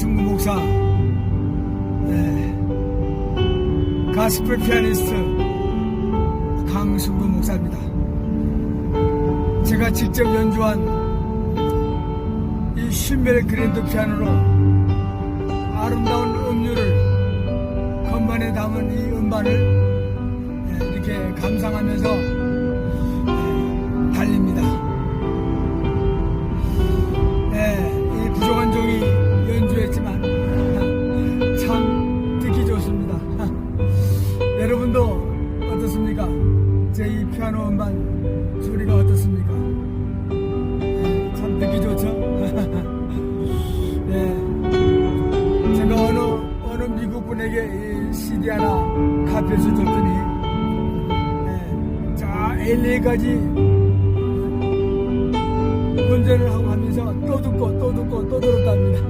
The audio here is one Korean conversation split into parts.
강승구 목사, 네, 가스펠 피아니스트 강승구 목사입니다. 제가 직접 연주한 이 신벨 그랜드 피아노로 아름다운 음료를 건반에 담은 이 음반을 네, 이렇게 감상하면서 소리가 어떻습니까? 네, 참 듣기 좋죠? 네, 제가 어느 어느 미국 분에게 이 CD 하나 카피해서 줬더니 네, 자 LA까지 운전을 하고 하면서 또 듣고 또 듣고 또 들었답니다.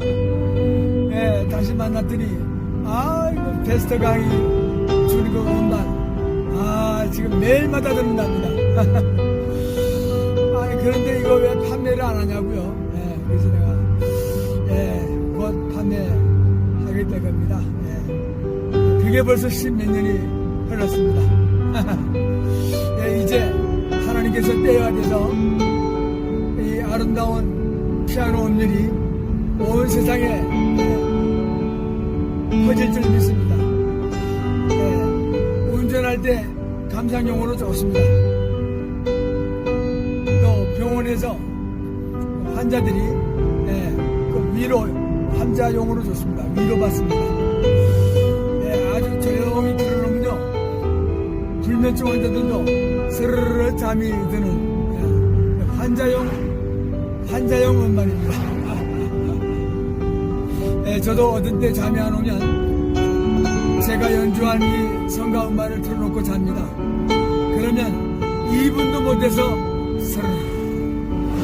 예, 다시 만났더니 아 이거 베스트 강의 주는 거 지금 매일마다 듣는답니다. 아니 그런데 이거 왜 판매를 안 하냐고요? 예, 그래서 내가 예, 곧 판매하게 될 겁니다. 예. 그게 벌써 십몇 년이 흘렀습니다. 예, 이제 하나님께서 때가 돼서 이 아름다운 피아노 음률이 온 세상에 예, 퍼질 줄 믿습니다. 예, 운전할 때 감상용으로 좋습니다. 또 병원에서 환자들이 예, 그 위로 환자용으로 좋습니다. 위로 받습니다. 예, 아주 조용히 들어놓으면요 불면증 환자들도 스르르 잠이 드는 예, 환자용 환자용 음반입니다. 예, 저도 어떤 때 잠이 안 오면 제가 연주한 이 성가 음반을 틀어놓고 잡니다. 그러면 2분도 못해서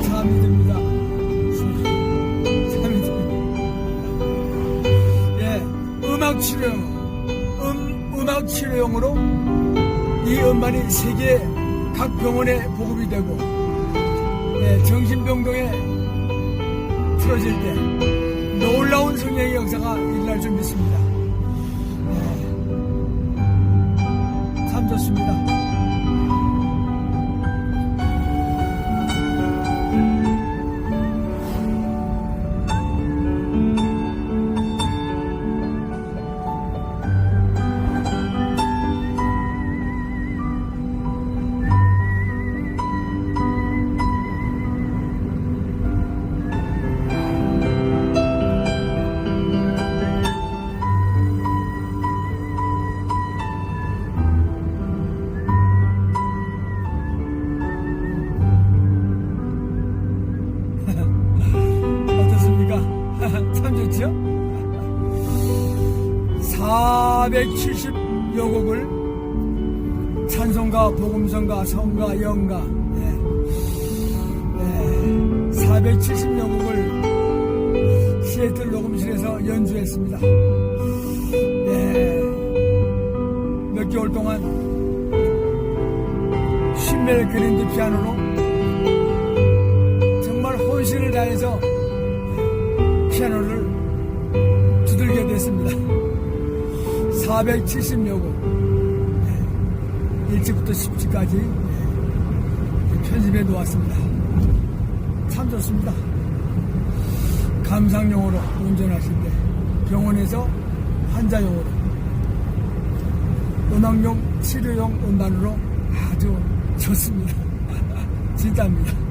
잠이 듭니다. 잠이 듭니다. 예, 음악 치료용, 음, 음악 치료용으로 이 음반이 세계 각 병원에 보급이 되고, 예, 정신병동에 틀어질 때 놀라운 성령의 역사가 일어날 줄 믿습니다. 예, 참 좋습니다. 470여 곡을 찬송가, 복음성가, 성가, 영가 예. 예, 470여 곡을 시애틀 녹음실에서 연주했습니다. 예, 몇 개월 동안 신멜 그린드 피아노로 정말 혼신을 다해서 피아노를 두들게 됐습니다. 470여 곡. 네. 1집부터 10집까지 편집해 놓았습니다. 참 좋습니다. 감상용으로 운전하실 때 병원에서 환자용으로 음악용 치료용 음반으로 아주 좋습니다. 진짜입니다.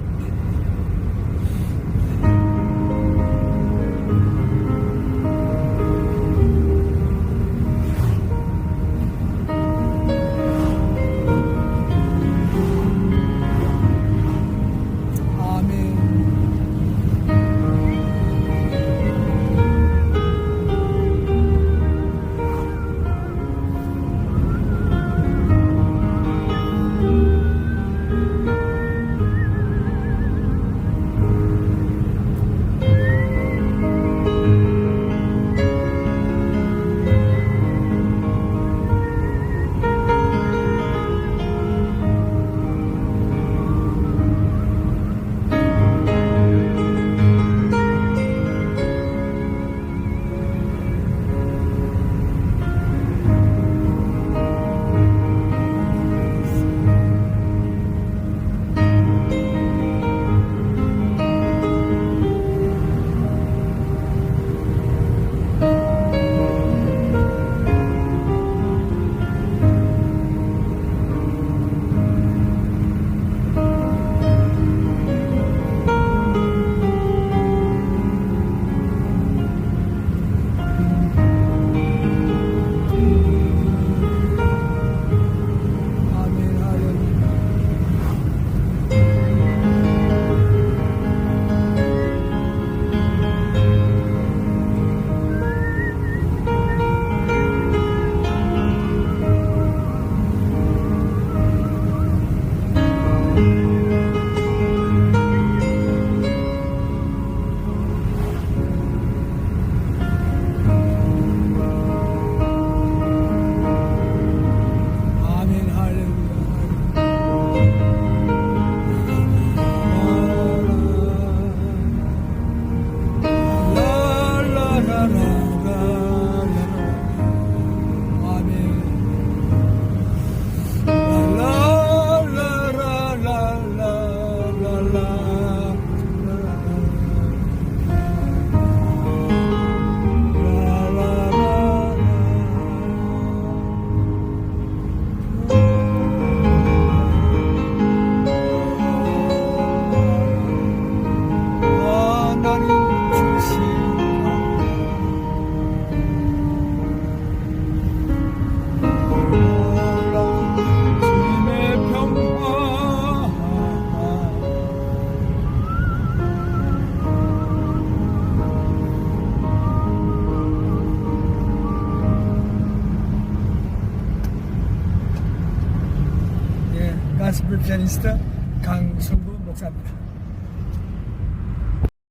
Bir Büyük Deniz de Kangusu 91.